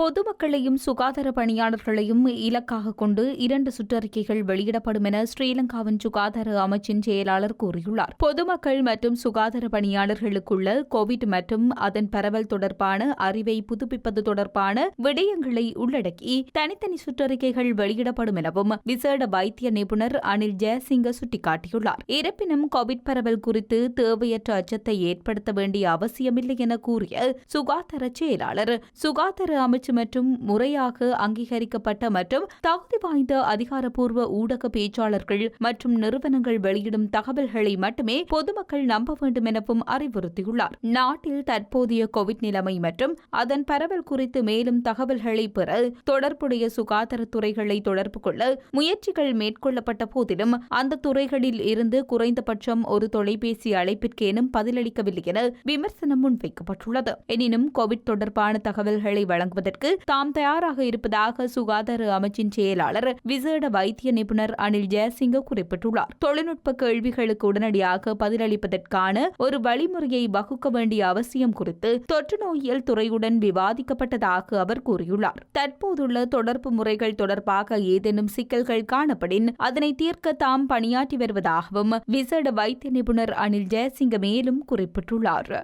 பொதுமக்களையும் சுகாதார பணியாளர்களையும் இலக்காக கொண்டு இரண்டு சுற்றறிக்கைகள் வெளியிடப்படும் என ஸ்ரீலங்காவின் சுகாதார அமைச்சின் செயலாளர் கூறியுள்ளார். பொதுமக்கள் மற்றும் சுகாதார பணியாளர்களுக்குள்ள கோவிட் மற்றும் அதன் பரவல் தொடர்பான அறிவை புதுப்பிப்பது தொடர்பான விடயங்களை உள்ளடக்கி தனித்தனி சுற்றறிக்கைகள் வெளியிடப்படும் எனவும் விசேட வைத்திய நிபுணர் அனில் ஜெயசிங்க சுட்டிக்காட்டியுள்ளார். இருப்பினும் கோவிட் பரவல் குறித்து தேவையற்ற அச்சத்தை ஏற்படுத்த வேண்டிய அவசியமில்லை என கூறிய சுகாதார செயலாளர் சுகாதார பேச்சு மற்றும் முறையாக அங்கீகரிக்கப்பட்ட மற்றும் தகுதி வாய்ந்த அதிகாரப்பூர்வ ஊடக பேச்சாளர்கள் மற்றும் நிறுவனங்கள் வெளியிடும் தகவல்களை மட்டுமே பொதுமக்கள் நம்ப வேண்டும் எனவும் அறிவுறுத்தியுள்ளார். நாட்டில் தற்போதைய கோவிட் நிலைமை மற்றும் அதன் பரவல் குறித்து மேலும் தகவல்களை பெற தொடர்புடைய சுகாதாரத்துறைகளை தொடர்பு கொள்ள முயற்சிகள் மேற்கொள்ளப்பட்ட போதிலும் அந்த துறைகளில் இருந்து குறைந்தபட்சம் ஒரு தொலைபேசி அழைப்பிற்கேனும் பதிலளிக்கவில்லை என விமர்சனம் முன்வைக்கப்பட்டுள்ளது. எனினும் கோவிட் தொடர்பான தகவல்களை வழங்குவதற்கு வழங்குவதற்கு தாம் தயாராக இருப்பதாக சுகாதார அமைச்சின் செயலாளர் விசேட வைத்திய நிபுணர் அனில் ஜெயசிங்க குறிப்பிட்டுள்ளார். தொழில்நுட்ப கேள்விகளுக்கு உடனடியாக பதிலளிப்பதற்கான ஒரு வழிமுறையை வகுக்க வேண்டிய அவசியம் குறித்து தொற்று நோயியல் துறையுடன் விவாதிக்கப்பட்டதாக அவர் கூறியுள்ளார். தற்போதுள்ள தொடர்பு முறைகள் தொடர்பாக ஏதேனும் சிக்கல்கள் காணப்படின் அதனை தீர்க்க தாம் பணியாற்றி வருவதாகவும் விசேட வைத்திய நிபுணர் அனில் ஜெயசிங்க மேலும் குறிப்பிட்டுள்ளார்.